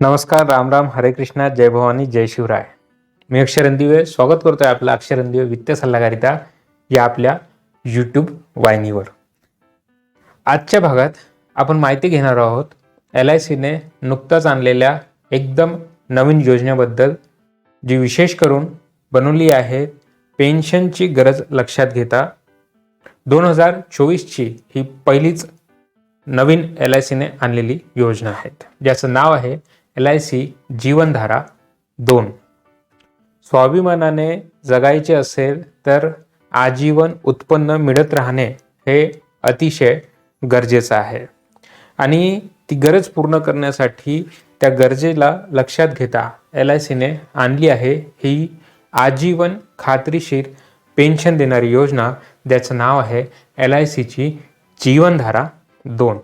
नमस्कार राम राम हरे कृष्णा जय भवानी जय शिवराय. मी अक्षर दिवे स्वागत करतोय आपलं अक्षर दिवे वित्त सल्लागारिता या आपल्या यूट्यूब वाहिनीवर. आजच्या भागात आपण माहिती घेणार आहोत एल आय सीने नुकताच आणलेल्या एकदम नवीन योजनेबद्दल जी विशेष करून बनवली आहे पेन्शनची गरज लक्षात घेता. दोन हजार चोवीसची ही पहिलीच नवीन एल आय सीने आणलेली योजना आहेत ज्याचं नाव आहे एल आय सी जीवनधारा दोन. स्वाभिमानाने जगायचे असेल तर आजीवन उत्पन्न मिळत राहणे हे अतिशय गरजेचं आहे. आणि ती गरज पूर्ण करण्यासाठी त्या गरजेला लक्षात घेता एल आय सीने आणली आहे ही आजीवन खात्रीशीर पेन्शन देणारी योजना ज्याचं नाव आहे एल आय सीची जीवनधारा दोन.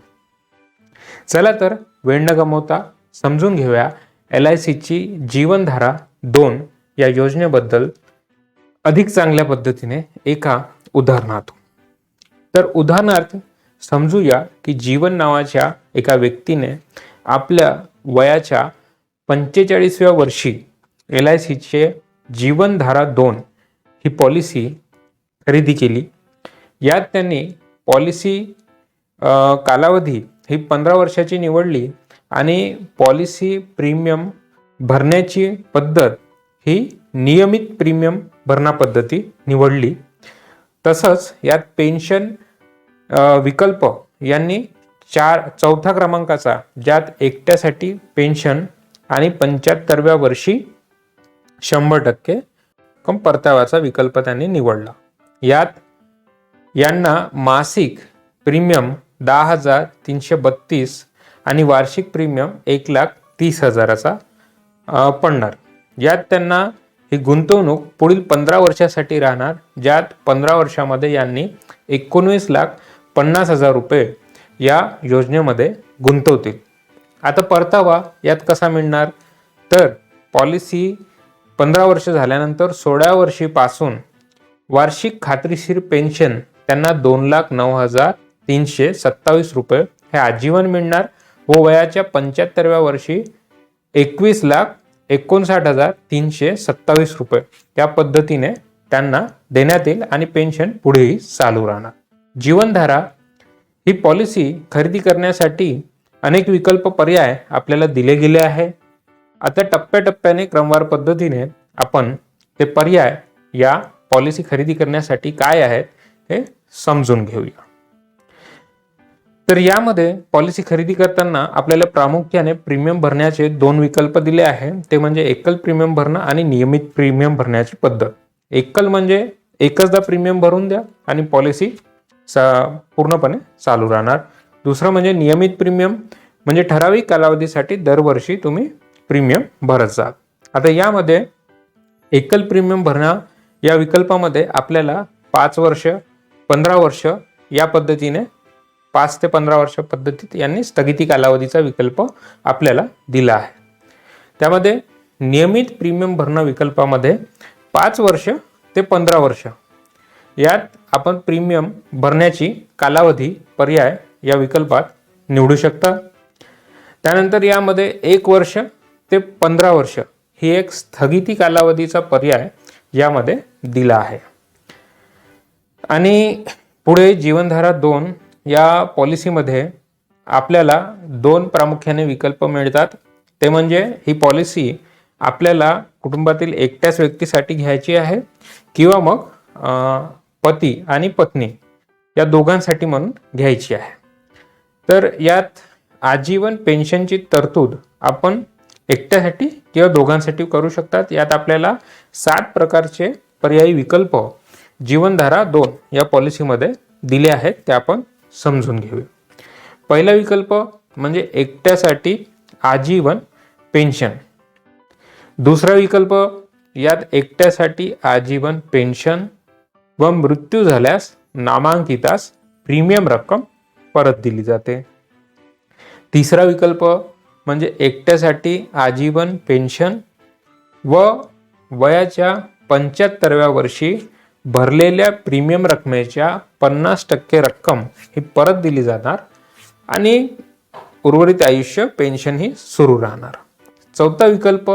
चला तर वेळ न गमवता समजून घेऊया. एल आय सीची जीवनधारा दोन या योजनेबद्दल अधिक चांगल्या पद्धतीने एका उदाहरणातून. तर उदाहरणार्थ समजूया की जीवन नावाच्या एका व्यक्तीने आपल्या वयाच्या पंचेचाळीसव्या वर्षी एल आय सीचे जीवनधारा दोन ही पॉलिसी खरेदी केली. यात त्यांनी पॉलिसी कालावधी ही पंधरा वर्षाची निवडली. आणि पॉलिसी प्रीमियम भरण्याची पद्धत ही नियमित प्रीमियम भरणा पद्धती निवडली. तसंच यात पेन्शन विकल्प यांनी चार चौथ्या क्रमांकाचा ज्यात एकट्यासाठी पेन्शन आणि पंच्याहत्तरव्या वर्षी शंभर टक्के कम परताव्याचा विकल्प त्यांनी निवडला. यात यांना मासिक प्रीमियम दहा हजार तीनशे बत्तीस आणि वार्षिक प्रीमियम एक लाख तीस हजाराचा पडणार. यात त्यांना ही गुंतवणूक पुढील पंधरा वर्षासाठी राहणार ज्यात पंधरा वर्षामध्ये यांनी एकोणवीस लाख पन्नास हजार रुपये या योजनेमध्ये गुंतवतील. आता परतावा यात कसा मिळणार? तर पॉलिसी पंधरा वर्ष झाल्यानंतर सोळा वर्षीपासून वार्षिक खात्रीशीर पेन्शन त्यांना दोन लाख नऊ हजार तीनशे सत्तावीस रुपये हे आजीवन मिळणार. व वयाच्या पंच्याहत्तरव्या वर्षी एकवीस लाख एकोणसाठ हजार तीनशे सत्तावीस रुपये. त्या पद्धतीने त्यांना देण्यात येईल आणि पेन्शन पुढेही चालू राहणार. जीवनधारा ही पॉलिसी खरेदी करण्यासाठी अनेक विकल्प पर्याय आपल्याला दिले गेले आहे. आता टप्प्याटप्प्याने क्रमवार पद्धतीने आपण ते पर्याय या पॉलिसी खरेदी करण्यासाठी काय आहेत हे समजून घेऊया. तर यामध्ये पॉलिसी खरेदी करताना आपल्याला प्रामुख्याने प्रीमियम भरण्याचे दोन विकल्प दिले आहे. ते म्हणजे एकल प्रीमियम भरणं आणि नियमित प्रीमियम भरण्याची पद्धत. एकल म्हणजे एकचदा प्रीमियम भरून द्या आणि पॉलिसी सा पूर्णपणे चालू राहणार. दुसरं म्हणजे नियमित प्रीमियम म्हणजे ठराविक कालावधीसाठी दरवर्षी तुम्ही प्रीमियम भरत जाल आता यामध्ये एकल प्रीमियम भरणं या विकल्पामध्ये आपल्याला पाच वर्ष पंधरा वर्ष या पद्धतीने पाच ते पंधरा वर्ष पद्धतीत यांनी स्थगिती कालावधीचा विकल्प आपल्याला दिला आहे. त्यामध्ये नियमित प्रीमियम भरणं विकल्पामध्ये पाच वर्ष ते पंधरा वर्ष. यात आपण प्रीमियम भरण्याची कालावधी पर्याय या विकल्पात निवडू शकता. त्यानंतर यामध्ये एक वर्ष ते पंधरा वर्ष ही एक स्थगिती कालावधीचा पर्याय यामध्ये दिला आहे. आणि पुढे जीवनधारा दोन या पॉलिसीमध्ये आपल्याला दोन प्रामुख्याने विकल्प मिळतात. ते म्हणजे ही पॉलिसी आपल्याला कुटुंबातील एकट्याच व्यक्तीसाठी घ्यायची आहे किंवा मग पती आणि पत्नी या दोघांसाठी म्हणून घ्यायची आहे. तर यात आजीवन पेन्शनची तरतूद आपण एकट्यासाठी किंवा दोघांसाठी करू शकतात. यात आपल्याला सात प्रकारचे पर्यायी विकल्प जीवनधारा दोन या पॉलिसीमध्ये दिले आहेत. ते आपण समजून घेऊया. पहिला विकल्प म्हणजे एकट्यासाठी आजीवन पेन्शन. दुसरा विकल्प यात एकट्यासाठी आजीवन पेन्शन व मृत्यू झाल्यास नामांकितास प्रीमियम रक्कम परत दिली जाते. तिसरा विकल्प म्हणजे एकट्यासाठी आजीवन पेन्शन व वयाच्या पंच्याहत्तरव्या वर्षी भरलेल्या प्रीमियम रकमेच्या पन्नास टक्के रक्कम ही परत दिली जाणार आणि उर्वरित आयुष्य पेन्शन ही सुरू राहणार. चौथा विकल्प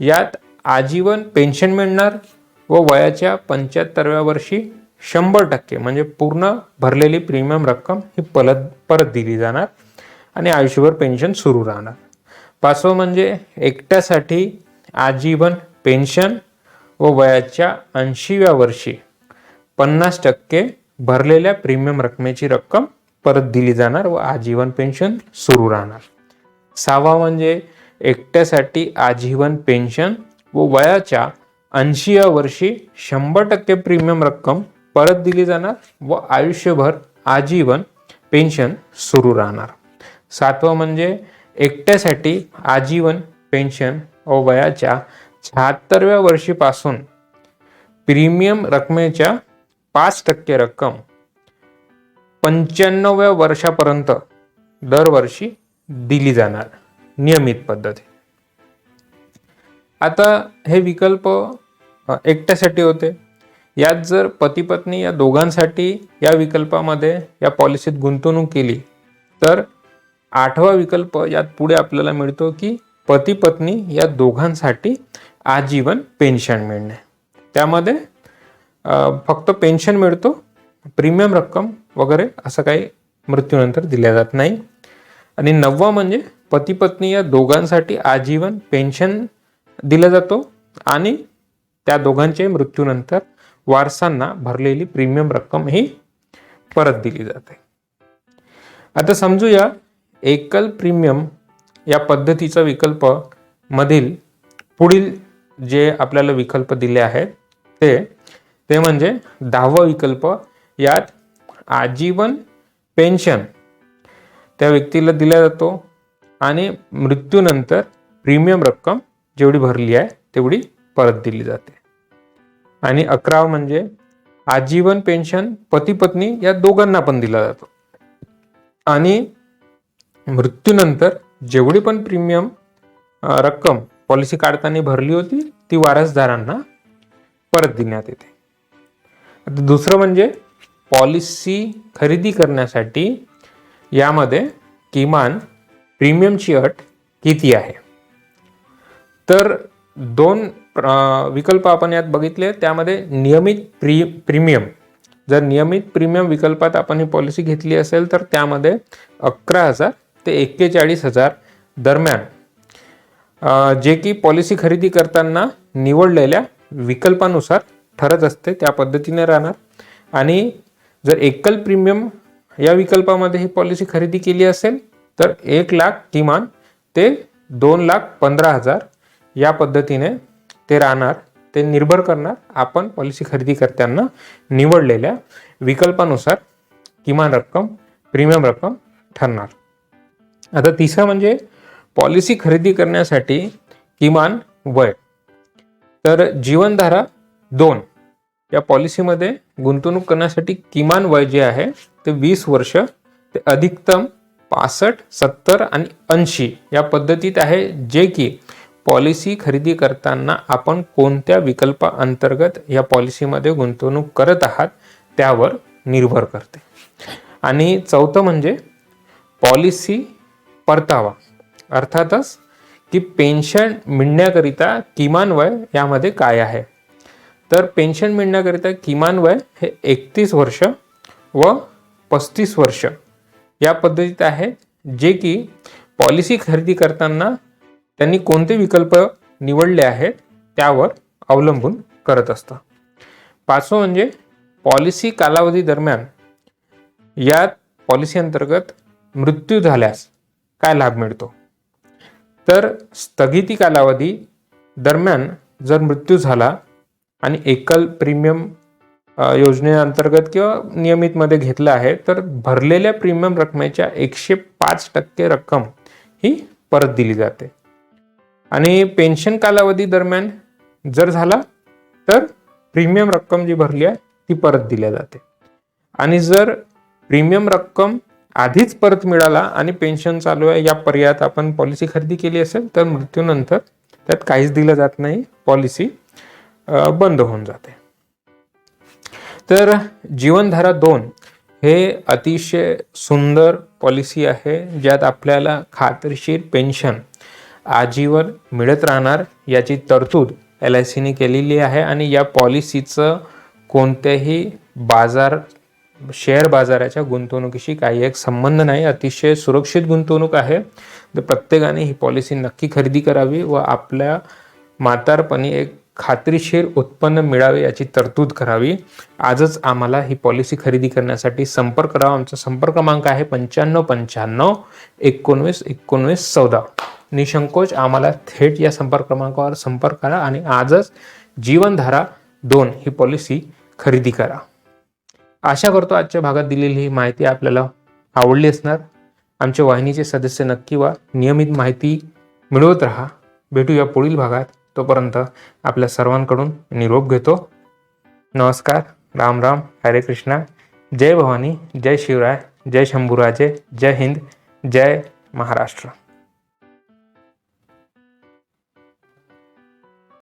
यात आजीवन पेन्शन मिळणार व वयाच्या पंच्याहत्तरव्या वर्षी शंभर टक्के म्हणजे पूर्ण भरलेली प्रीमियम रक्कम ही परत परत दिली जाणार आणि आयुष्यभर पेन्शन सुरू राहणार. पाचवं म्हणजे एकट्यासाठी आजीवन पेन्शन व वयाच्या ऐंशीव्या वर्षी पन्नास टक्के भरलेल्या प्रीमियम रकमेची रक्कम परत दिली जाणार व आजीवन पेन्शन सुरू राहणार. सहावा म्हणजे एकट्यासाठी आजीवन पेन्शन व वयाच्या ऐंशीव्या वर्षी शंभर टक्के प्रीमियम रक्कम परत दिली जाणार व आयुष्यभर आजीवन पेन्शन सुरू राहणार. सातवं म्हणजे एकट्यासाठी आजीवन पेन्शन व वयाच्या शहात्तरव्या वर्षीपासून प्रीमियम रकमेच्या पाच टक्के रक्कम पंच्याण्णव्या वर्षापर्यंत दरवर्षी दिली जाणार नियमित पद्धती आता हे विकल्प एकट्यासाठी होते. यात जर पती पत्नी या दोघांसाठी या विकल्पामध्ये या पॉलिसीत गुंतवणूक केली तर आठवा विकल्प यात पुढे आपल्याला मिळतो की पती पत्नी या दोघांसाठी आजीवन पेन्शन मिळणे. त्यामध्ये फक्त पेन्शन मिळतो प्रीमियम रक्कम वगैरे असं काही मृत्यूनंतर दिल्या जात नाही. आणि नववा म्हणजे पती पत्नी या दोघांसाठी आजीवन पेन्शन दिला जातो आणि त्या दोघांचे मृत्यूनंतर वारसांना भरलेली प्रीमियम रक्कम ही परत दिली जाते. आता समजूया एकल प्रीमियम या पद्धतीचा विकल्प मधील पुढील जे आपल्याला विकल्प दिले आहेत ते ते म्हणजे दहावा विकल्प यात आजीवन पेन्शन त्या व्यक्तीला दिला जातो आणि मृत्यूनंतर प्रीमियम रक्कम जेवढी भरली आहे तेवढी परत दिली जाते. आणि अकरावं म्हणजे आजीवन पेन्शन पती पत्नी या दोघांना पण दिला जातो. आणि मृत्यूनंतर जेवढी पण प्रीमियम रक्कम पॉलिसी काढताना भरली होती ती वारसदारांना परत देण्यात येते. आता दुसरं म्हणजे पॉलिसी खरेदी करण्यासाठी यामध्ये किमान प्रीमियमची अट किती आहे? तर दोन विकल्प आपण यात बघितले त्यामध्ये नियमित प्री प्रीमियम. जर नियमित प्रीमियम विकल्पात आपण ही पॉलिसी घेतली असेल तर त्यामध्ये अकरा हजार ते एक्केचाळीस हजार दरम्यान जे की पॉलिसी खरेदी करताना निवडलेल्या विकल्पानुसार ठरत असते त्या पद्धतीने राहणार. आणि जर एकल प्रीमियम या विकल्पामध्ये ही पॉलिसी खरेदी केली असेल तर एक लाख किमान ते दोन लाख पंधरा हजार या पद्धतीने ते राहणार ते निर्भर करणार आपण पॉलिसी खरेदी करताना निवडलेल्या विकल्पानुसार किमान रक्कम प्रीमियम रक्कम ठरणार. आता तिसरं म्हणजे पॉलिसी खरेदी करण्यासाठी किमान वय. तर जीवनधारा दोन. या पॉलिसीमध्ये गुंतवणूक करण्यासाठी किमान वय जे आहे ते वीस वर्ष ते अधिकतम पासष्ट सत्तर आणि ऐंशी. या पद्धतीत आहे जे की पॉलिसी खरेदी करताना आपण कोणत्या विकल्पाअंतर्गत या पॉलिसीमध्ये गुंतवणूक करत आहात त्यावर निर्भर करते. आणि चौथं म्हणजे पॉलिसी परतावा. अर्थातच की पेन्शन मिळण्याकरिता किमान वय यामध्ये काय आहे? तर पेन्शन मिळण्याकरिता किमान वय हे एकतीस वर्ष व पस्तीस वर्ष या पद्धतीत आहे जे की पॉलिसी खरेदी करताना त्यांनी कोणते विकल्प निवडले आहेत त्यावर अवलंबून करत असतं. पाचवं म्हणजे पॉलिसी कालावधी दरम्यान यात पॉलिसी अंतर्गत मृत्यू झाल्यास काय लाभ मिळतो? तर स्थगिती कालावधी दरम्यान जर मृत्यू झाला आणि एकल प्रीमियम योजनेअंतर्गत किंवा नियमितमध्ये घेतलं आहे तर भरलेल्या प्रीमियम रकमेच्या एकशे पाच टक्के रक्कम ही परत दिली जाते. आणि पेन्शन कालावधी दरम्यान जर झाला तर प्रीमियम रक्कम जी भरली आहे ती परत दिल्या जाते. आणि जर प्रीमियम रक्कम आधीच परत मिळाला आणि पेन्शन चालू आहे या पर्यायात आपण पॉलिसी खरेदी केली असेल तर मृत्यूनंतर त्यात काहीच दिलं जात नाही पॉलिसी बंद होऊन जाते. तर जीवनधारा दोन हे अतिशय सुंदर पॉलिसी आहे ज्यात आपल्याला खात्रीशीर पेन्शन आजीवन मिळत राहणार याची तरतूद एल आय सीने केलेली आहे आणि या पॉलिसीचं कोणत्याही बाजार शेअर बाजाराच्या गुंतवणुकीशी काही एक संबंध नाही. अतिशय सुरक्षित गुंतवणूक आहे. तर प्रत्येकाने ही पॉलिसी नक्की खरेदी करावी व आपल्या म्हातारपणी एक खात्रीशीर उत्पन्न मिळावे याची तरतूद करावी. आजच आम्हाला ही पॉलिसी खरेदी करण्यासाठी संपर्क करावा. आमचा संपर्क क्रमांक आहे पंच्याण्णव पंच्याण्णव एकोणवीस एकोणवीस चौदा. निसंकोच आम्हाला थेट या संपर्क क्रमांकावर संपर्क करा आणि आजच जीवनधारा दोन ही पॉलिसी खरेदी करा. आशा करतो आजच्या भागात दिलेली ही माहिती आपल्याला आवडली असणार. आमच्या वाहिनीचे सदस्य नक्की वा नियमित माहिती मिळवत राहा. भेटूया पुढील भागात. तोपर्यंत आपल्या सर्वांकडून निरोप घेतो. नमस्कार. राम राम. हरे कृष्णा. जय भवानी. जय शिवराय. जय शंभूराजे. जय हिंद. जय महाराष्ट्र.